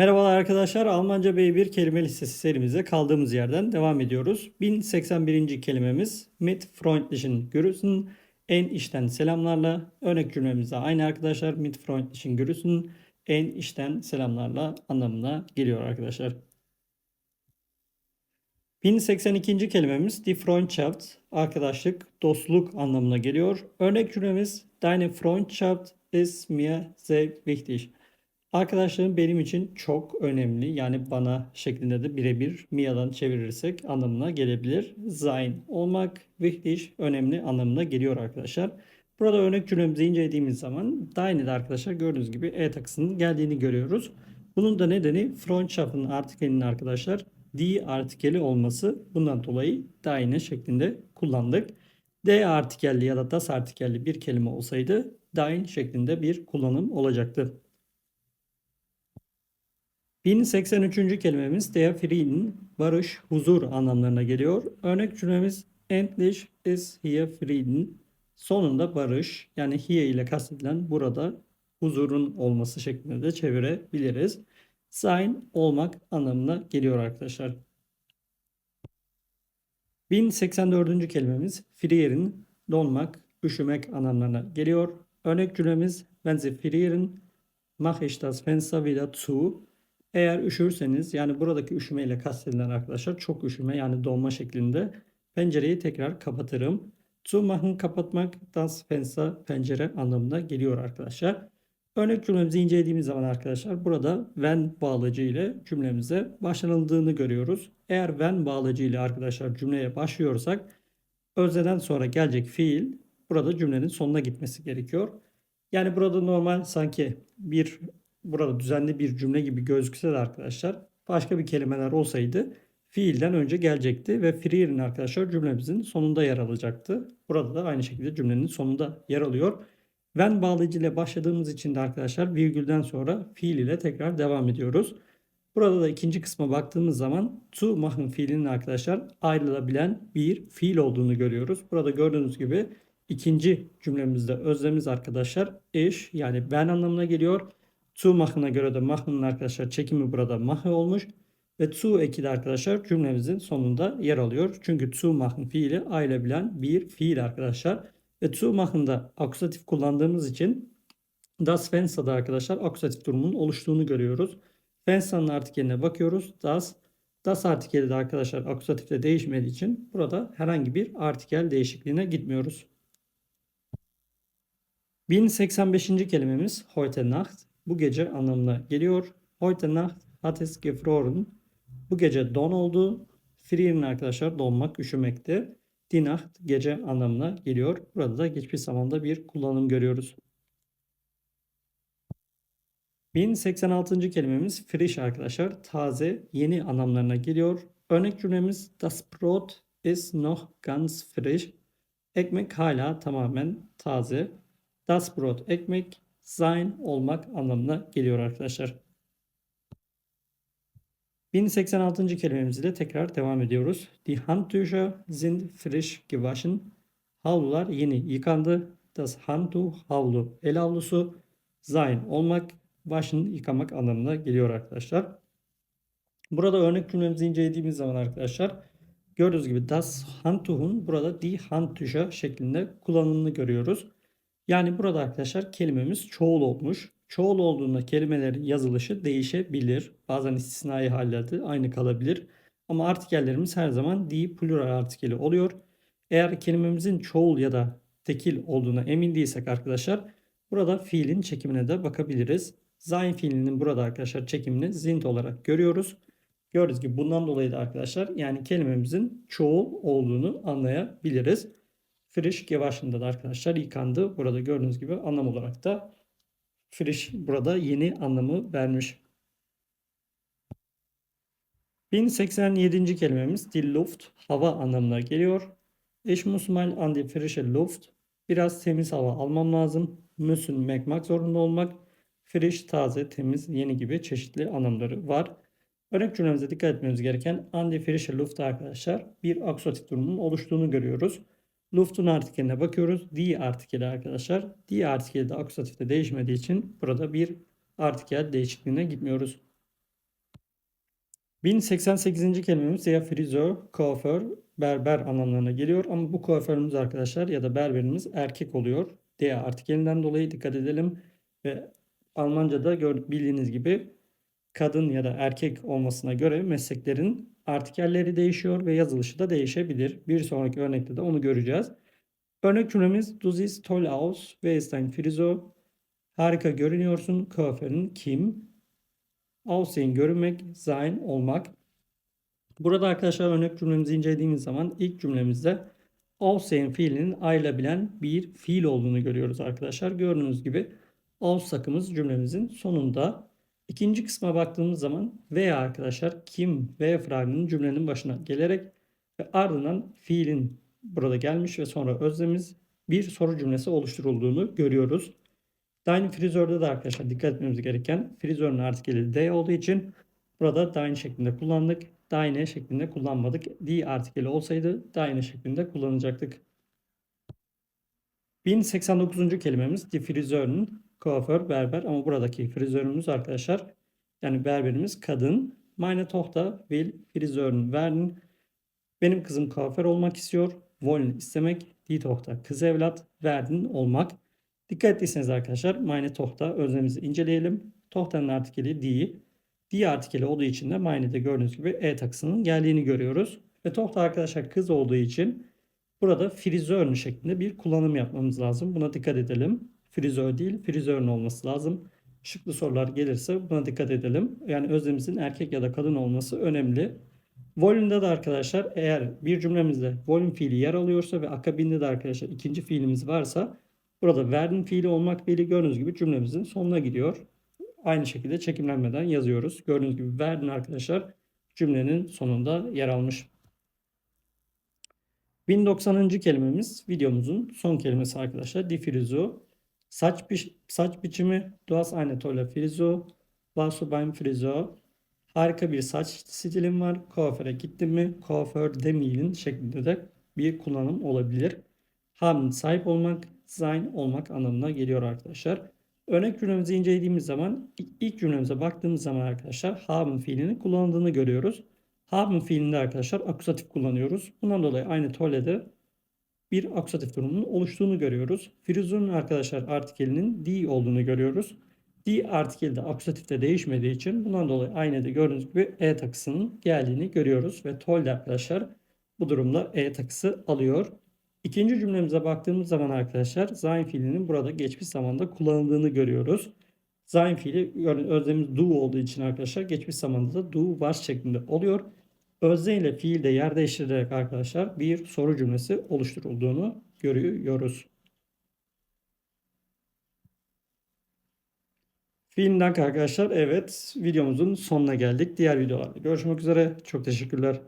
Merhabalar arkadaşlar. Almanca B1 kelime listesi serimize kaldığımız yerden devam ediyoruz. 1081. kelimemiz mit freundlichen Grüßen en işten selamlarla. Örnek cümlemize aynı arkadaşlar. Mit freundlichen Grüßen en işten selamlarla anlamına geliyor arkadaşlar. 1082. kelimemiz die Freundschaft, arkadaşlık, dostluk anlamına geliyor. Örnek cümlemiz Deine Freundschaft ist mir sehr wichtig. Arkadaşlarım benim için çok önemli. Yani bana şeklinde de birebir Mia'dan çevirirsek anlamına gelebilir. Sein olmak, wichtig önemli anlamına geliyor arkadaşlar. Burada örnek cümlemizi incelediğimiz zaman Deine'de arkadaşlar gördüğünüz gibi E takısının geldiğini görüyoruz. Bunun da nedeni Freundschaft'ın artikelinin arkadaşlar die artikeli olması. Bundan dolayı Deine şeklinde kullandık. D artikelli ya da das artikelli bir kelime olsaydı dein şeklinde bir kullanım olacaktı. 1083. kelimemiz Frieden, barış, huzur anlamlarına geliyor. Örnek cümlemiz Endlich ist hier Frieden. Sonunda barış yani hier ile kastedilen burada huzurun olması şeklinde de çevirebiliriz. Sein olmak anlamına geliyor arkadaşlar. 1084. kelimemiz frieren, donmak, üşümek anlamlarına geliyor. Örnek cümlemiz Wenn Sie frieren, mache ich das Fenster wieder zu. Eğer üşürseniz yani buradaki üşümeyle kastedilen arkadaşlar çok üşüme yani donma şeklinde pencereyi tekrar kapatırım. Zu machen kapatmak das Fenster pencere anlamına geliyor arkadaşlar. Örnek cümlemizi incelediğimiz zaman arkadaşlar burada when bağlacı ile cümlemize başlanıldığını görüyoruz. Eğer when bağlacı ile arkadaşlar cümleye başlıyorsak özneden sonra gelecek fiil burada cümlenin sonuna gitmesi gerekiyor. Yani burada normal sanki bir burada düzenli bir cümle gibi gözükse de arkadaşlar başka bir kelimeler olsaydı fiilden önce gelecekti ve free'in arkadaşlar cümlemizin sonunda yer alacaktı. Burada da aynı şekilde cümlenin sonunda yer alıyor. When bağlayıcı ile başladığımız için de arkadaşlar virgülden sonra fiil ile tekrar devam ediyoruz. Burada da ikinci kısma baktığımız zaman to machen fiilinin arkadaşlar ayrılabilen bir fiil olduğunu görüyoruz. Burada gördüğünüz gibi ikinci cümlemizde özlemiz arkadaşlar iş yani ben anlamına geliyor. To machen'a göre de machen'ın arkadaşlar çekimi burada mahe olmuş. Ve to eki arkadaşlar cümlemizin sonunda yer alıyor. Çünkü to machen fiili ayrılabilen bir fiil arkadaşlar. Ve to machen'da akusatif kullandığımız için das Fenster'da arkadaşlar akusatif durumunun oluştuğunu görüyoruz. Fenster'ın artikeline bakıyoruz. Das Das artikeli de arkadaşlar akusatifte değişmediği için burada herhangi bir artikel değişikliğine gitmiyoruz. 1085. kelimemiz heute Nacht bu gece anlamına geliyor. Heute Nacht hat es gefroren. Bu gece don oldu. Frieren arkadaşlar donmak, üşümekti. Die Nacht gece anlamına geliyor. Burada da geçmiş zamanda bir kullanım görüyoruz. 1086. kelimemiz frisch arkadaşlar. Taze, yeni anlamlarına geliyor. Örnek cümlemiz Das Brot ist noch ganz frisch. Ekmek hala tamamen taze. Das Brot ekmek, sein olmak anlamına geliyor arkadaşlar. 1086. kelimemiz ile tekrar devam ediyoruz. Die Handtücher sind frisch gewaschen. Havlular yeni yıkandı. Das Handtuch havlu el havlusu. Sein olmak, waschen yıkamak anlamına geliyor arkadaşlar. Burada örnek cümlemizi incelediğimiz zaman arkadaşlar gördüğünüz gibi das Handtuch'un burada die Handtücher şeklinde kullanımını görüyoruz. Yani burada arkadaşlar kelimemiz çoğul olmuş. Çoğul olduğunda kelimelerin yazılışı değişebilir. Bazen istisnai hallerde aynı kalabilir. Ama artikellerimiz her zaman di plural artikeli oluyor. Eğer kelimemizin çoğul ya da tekil olduğuna emin değilsek arkadaşlar burada fiilin çekimine de bakabiliriz. Sein fiilinin burada arkadaşlar çekimini sind olarak görüyoruz. Gördüğünüz gibi bundan dolayı da arkadaşlar yani kelimemizin çoğul olduğunu anlayabiliriz. Frisch gewaschen'da da arkadaşlar yıkandı. Burada gördüğünüz gibi anlam olarak da frisch burada yeni anlamı vermiş. 1087. kelimemiz die Luft hava anlamına geliyor. Ich muss mal an die frische Luft. Biraz temiz hava almam lazım. Müssen mekmak zorunda olmak. Frisch taze, temiz, yeni gibi çeşitli anlamları var. Örnek cümlemize dikkat etmemiz gereken an die frische Luft arkadaşlar bir aksotik durumun oluştuğunu görüyoruz. Luft'un artikeline bakıyoruz. Die artikeli arkadaşlar. Die artikeli de akusatifte değişmediği için burada bir artikel değişikliğine gitmiyoruz. 1088. kelimemiz ya frizör, kuaför, berber anlamlarına geliyor. Ama bu kuaförümüz arkadaşlar ya da berberimiz erkek oluyor. D artikelinden dolayı dikkat edelim. Ve Almanca'da bildiğiniz gibi kadın ya da erkek olmasına göre mesleklerin artikelleri değişiyor ve yazılışı da değişebilir. Bir sonraki örnekte de onu göreceğiz. Örnek cümlemiz Du siehst toll aus. Wer Friseur? Harika görünüyorsun. Kuaförün kim? Aussehen görünmek, sein olmak. Burada arkadaşlar örnek cümlemizi incelediğimiz zaman ilk cümlemizde Aussehen fiilinin ayrılabilen bir fiil olduğunu görüyoruz arkadaşlar. Gördüğünüz gibi Aussakımız cümlemizin sonunda. İkinci kısma baktığımız zaman veya arkadaşlar kim veya fragının cümlenin başına gelerek ve ardından fiilin burada gelmiş ve sonra özlemiz bir soru cümlesi oluşturulduğunu görüyoruz. Dein frizörde de arkadaşlar dikkat etmemiz gereken frizörün artikeli D olduğu için burada dein şeklinde kullandık. Deine şeklinde kullanmadık. Die artikeli olsaydı deine şeklinde kullanacaktık. 1089. kelimemiz die frizörün kuaför, berber ama buradaki frizörümüz arkadaşlar yani berberimiz kadın. Meine Tochter will Friseurin werden. Benim kızım kuaför olmak istiyor. Wollen istemek. Die Tochter kız evlat. Werden olmak. Dikkat ettiyseniz arkadaşlar meine Tochter özlemimizi inceleyelim. Tochter'ın artikeli die. Die artikeli olduğu için de meine'de gördüğünüz gibi e takısının geldiğini görüyoruz. Ve Tochter arkadaşlar kız olduğu için burada frizör şeklinde bir kullanım yapmamız lazım. Buna dikkat edelim. Frizör değil, frizörün olması lazım. Şıklı sorular gelirse buna dikkat edelim. Yani özlemimizin erkek ya da kadın olması önemli. Volume'da da arkadaşlar eğer bir cümlemizde volume fiili yer alıyorsa ve akabinde de arkadaşlar ikinci fiilimiz varsa burada werden fiili olmak fiili gördüğünüz gibi cümlemizin sonuna gidiyor. Aynı şekilde çekimlenmeden yazıyoruz. Gördüğünüz gibi werden arkadaşlar cümlenin sonunda yer almış. 1090. kelimemiz videomuzun son kelimesi arkadaşlar. Die Frisur. Saç, bi saç biçimi. Du hast eine tolle Frisur. Warst du beim Friseur? Harika bir saç stilim var. Kuaföre gittin mi? Kuaför demeyelim şeklinde de bir kullanım olabilir. Haben sahip olmak, sein olmak anlamına geliyor arkadaşlar. Örnek cümlemizi incelediğimiz zaman ilk cümlemize baktığımız zaman arkadaşlar haben fiilinin kullanıldığını görüyoruz. Haben fiilinde arkadaşlar akusatif kullanıyoruz. Bundan dolayı aynı tolede bir akusatif durumunun oluştuğunu görüyoruz. Frizur'un arkadaşlar artikelinin die olduğunu görüyoruz. Die artikeli de akusatifte değişmediği için bundan dolayı aynı da gördüğünüz gibi e takısının geldiğini görüyoruz. Ve tol arkadaşlar bu durumda e takısı alıyor. İkinci cümlemize baktığımız zaman arkadaşlar sein fiilinin burada geçmiş zamanda kullanıldığını görüyoruz. Sein fiili özlemimiz do olduğu için arkadaşlar geçmiş zamanda da do was şeklinde oluyor. Özne ile fiil de yer değiştirerek arkadaşlar bir soru cümlesi oluşturulduğunu görüyoruz. Fiinden arkadaşlar evet videomuzun sonuna geldik. Diğer videolarda görüşmek üzere. Çok teşekkürler.